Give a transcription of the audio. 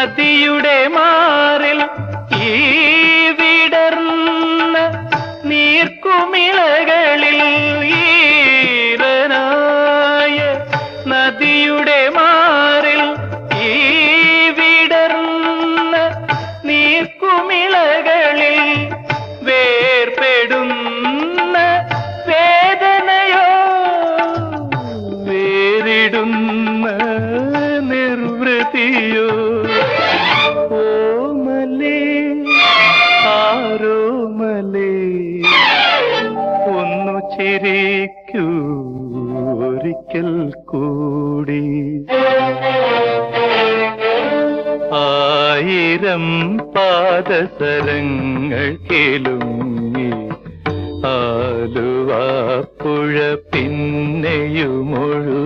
നദിയുടെ മാറിൽ ഈ വിടർന്ന നീർക്കുമിളകളിൽ ഈരനായ നദിയുടെ മാറിൽ ഈ വിടർന്ന നീർക്കുമിളകളിൽ വേർപെടുന്ന വേദനയോ വേറിടുന്ന നിർവൃതിയോ ഓമലേ ആരോമലേ ഒന്നു ചിരിക്കൂ ഒരിക്കൽ കൂടി. ആയിരം പാദസരങ്ങൾ കേളുങ്ങി ആലുവാപ്പുഴ പിന്നെയുമൊഴു